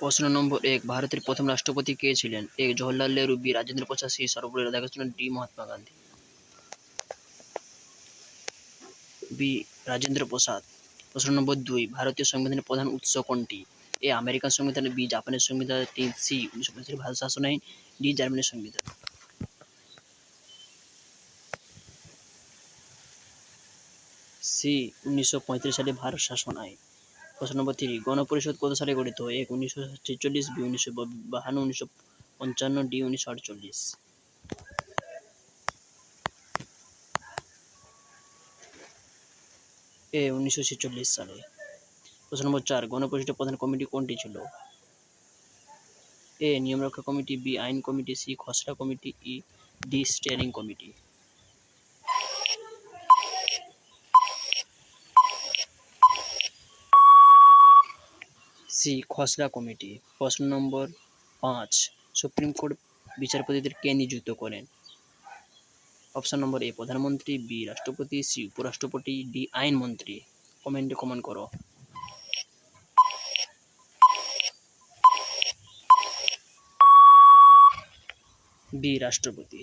প্রশ্ন নম্বর এক, ভারতের প্রথম রাষ্ট্রপতি কে ছিলেন? A, Jawaharlal Nehru, B, Rajendra Prasad, C, Sarvepalli Radhakrishnan, D, Mahatma Gandhi. B, Rajendra Prasad. প্রশ্ন নম্বর দুই, ভারতীয় সংবিধানের প্রধান উৎস কোনটি? এ, আমেরিকান সংবিধান, বি, জাপানের সংবিধান, তিন, সি, উনিশশো পঁয়ত্রিশ ভারত শাসন আইন, ডি, জার্মানির সংবিধান। সি, উনিশশো পঁয়ত্রিশ সালে ভারত শাসন আইন। প্রশ্ন নম্বর থ্রি গণপরিষদ কত সালে গঠিত? এক উনিশশো ছেচল্লিশ, বি, উনিশশো বাহান্ন, উনিশশো পঞ্চান্ন, ডি, উনিশশো আটচল্লিশ। এ, উনিশশো ছেচল্লিশ সালে। প্রশ্ন নম্বর চার গণপরিষদের প্রধান কমিটি কোনটি ছিল? এ নিয়মরক্ষা কমিটি, বি, আইন কমিটি, সি, খসড়া committee, E, D, steering committee. C খসড়া কমিটি। প্রশ্ন নম্বর পাঁচ, সুপ্রিম কোর্ট বিচারপতিদের কে নিযুক্ত করেন? অপশান নম্বর এ, প্রধানমন্ত্রী, বি, রাষ্ট্রপতি, সি, উপরাষ্ট্রপতি, ডি আইনমন্ত্রী কমেন্টে কমেন্ট করো। বি, রাষ্ট্রপতি।